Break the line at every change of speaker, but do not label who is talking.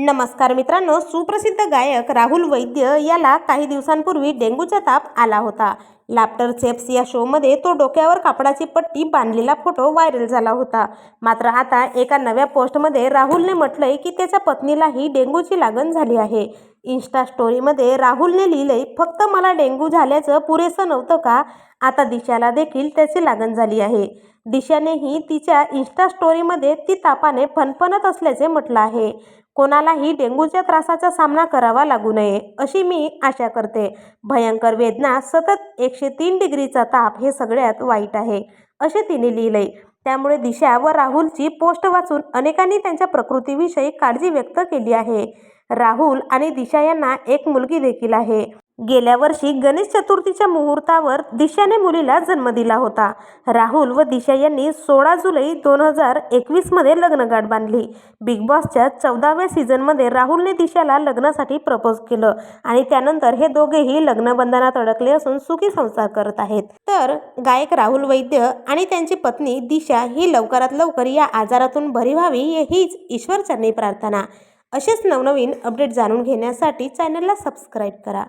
नमस्कार मित्रांनो सुप्रसिद्ध गायक राहुल वैद्य याला काही दिवसांपूर्वी डेंग्यूचा ताप आला होता. लाफ्टर चेप्स या शोमध्ये तो डोक्यावर कापडाची पट्टी बांधलेला फोटो व्हायरल झाला होता. मात्र आता एका नव्या पोस्टमध्ये राहुलने म्हटलंय की त्याच्या पत्नीलाही डेंग्यूची लागण झाली आहे. इन्स्टा स्टोरीमध्ये राहुलने लिहिलंय फक्त मला डेंग्यू झाल्याचं पुरेसं नव्हतं का? आता दिशाला देखील त्याची लागण झाली आहे. दिशानेही तिच्या इन्स्टा स्टोरीमध्ये ती तापाने फनफनत असल्याचे म्हटलं आहे. कोणालाही डेंग्यूच्या त्रासाचा सामना करावा लागू नये अशी मी आशा करते. भयंकर वेदना सतत एकशे तीन डिग्रीचा ताप हे सगळ्यात वाईट आहे असे तिने लिहिलंय. त्यामुळे दिशा व राहुलची पोस्ट वाचून अनेकांनी त्यांच्या प्रकृतीविषयी काळजी व्यक्त केली आहे. राहुल आणि दिशा यांना एक मुलगी देखील आहे. गेल्या वर्षी गणेश चतुर्थीच्या मुहूर्तावर दिशाने मुलीला जन्म दिला होता. राहुल व दिशा यांनी सोळा जुलै दोन हजार एकवीसमध्ये लग्नगाठ बांधली. बिग बॉसच्या चौदाव्या सीझनमध्ये राहुलने दिशाला लग्नासाठी प्रपोज केलं आणि त्यानंतर हे दोघेही लग्नबंधनात अडकले असून सुखी संसार करत आहेत. तर गायक राहुल वैद्य आणि त्यांची पत्नी दिशा ही लवकरात लवकर या आजारातून बरी व्हावी हीच ईश्वरचरणी प्रार्थना. असेच नवनवीन अपडेट जाणून घेण्यासाठी चॅनलला सबस्क्राईब करा.